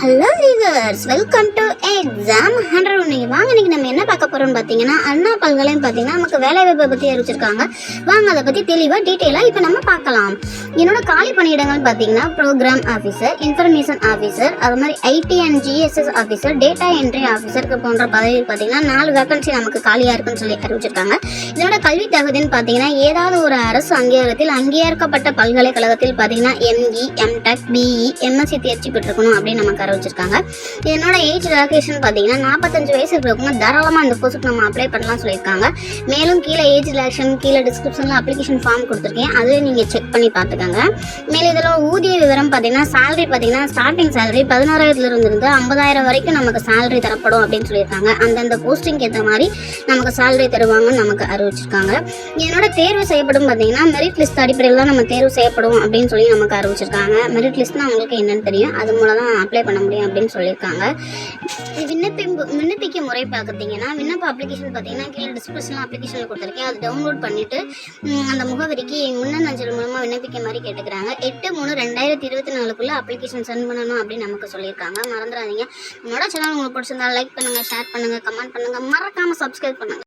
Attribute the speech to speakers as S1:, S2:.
S1: Hello viewers welcome to exam hundred இன்னைக்கு வாங்க இன்னைக்கு நம்ம என்ன பார்க்க போகிறோம்னு பார்த்தீங்கன்னா அண்ணா பல்கலைன்னு பார்த்தீங்கன்னா நமக்கு வேலை வாய்ப்பை பற்றி அறிவிச்சிருக்காங்க. வாங்க அதை பற்றி தெளிவாக டீட்டெயிலாக இப்போ நம்ம பார்க்கலாம். என்னோட காலி பணியிடங்கள்னு பார்த்தீங்கன்னா ப்ரோக்ராம் ஆஃபீஸர் இன்ஃபர்மேஷன் ஆஃபீஸர் அது மாதிரி IT and GSS officer data entry officer போன்ற பதவி பார்த்தீங்கன்னா நாலு வேகன்சி நமக்கு காலியாக இருக்குன்னு சொல்லி அறிவிச்சிருக்காங்க. இதோட கல்வி தகுதின்னு பார்த்தீங்கன்னா ஏதாவது ஒரு அரசு அங்கீகாரத்தில் அங்கீகரிக்கப்பட்ட பல்கலைக்கழகத்தில் பார்த்தீங்கன்னா எம்இ எம்டெக் பிஇ எம்எஸ்சி தேர்ச்சி பெற்றிருக்கணும் அப்படின்னு நமக்கு அறிவிச்சிருக்காங்க. என்னோட ஏஜ் ரிலாக்ஸேஷன் பார்த்தீங்கன்னா நாற்பத்தஞ்சு வயசு இருக்கிறவங்க தாராளமாக இந்த கோர்ஸுக்கு நம்ம அப்ளை பண்ணலாம் சொல்லியிருக்காங்க. மேலும் கீழே ஏஜ் ரிலாக்ஷன் கீழே டிஸ்கிரிப்ஷனில் அப்ளிகேஷன் ஃபார்ம் கொடுத்துருக்கேன். அதுவே நீங்கள் செக் பண்ணி பார்த்துக்கோங்க. மேலும் இதில் ஊதிய விவரம் பார்த்தீங்கன்னா சேலரி பார்த்தீங்கன்னா ஸ்டார்டிங் சேலரி பதினாறாயிரத்துல இருந்து ஐம்பதாயிரம் வரைக்கும் நமக்கு சேலரி தரப்படும் அப்படின்னு சொல்லியிருக்காங்க. அந்தந்த போஸ்டிங்க்கு ஏற்ற மாதிரி நமக்கு சேலரி தருவாங்கன்னு நமக்கு அறிவிச்சிருக்காங்க. இதனோட தேர்வு செய்யப்படும் பார்த்தீங்கன்னா மெரிட் லிஸ்ட் அடிப்படையில் தான் நம்ம தேர்வு செய்யப்படும் அப்படின்னு சொல்லி நமக்கு அறிவிச்சிருக்காங்க. மெரிட் லிஸ்ட்னா உங்களுக்கு என்னன்னு தெரியும். அது மூலம் தான் அப்ளை பண்ண முடியும் அப்படின்னு சொல்லியிருக்காங்க. இது விண்ணப்பிப்பு விண்ணப்பிக்க முறை பார்த்தீங்கன்னா விண்ணப்ப அப்ளிகேஷன் பார்த்தீங்கன்னா கீழே டிஸ்கிரிப்ஷனில் அப்ளிகேஷன் கொடுத்துருக்கேன். அது டவுன்லோட் பண்ணிவிட்டு அந்த முகவரிக்கு முன்னன் அஞ்சல் மூலமாக விண்ணப்பிக்க மாதிரி கேட்டுக்கிறாங்க. எட்டு மூணு ரெண்டாயிரத்தி இருபத்தி நாலுக்குள்ளே அப்ளிகேஷன் சென்ட் பண்ணணும் அப்படின்னு நமக்கு சொல்லியிருக்காங்க. மறந்துடாதீங்க. என்னோட சேனல் உங்களுக்கு பிடிச்சிருந்தா லைக் பண்ணுங்கள் ஷேர் பண்ணுங்கள் கமெண்ட் பண்ணுங்கள் மறக்காமல் சப்ஸ்கிரைப் பண்ணுங்கள்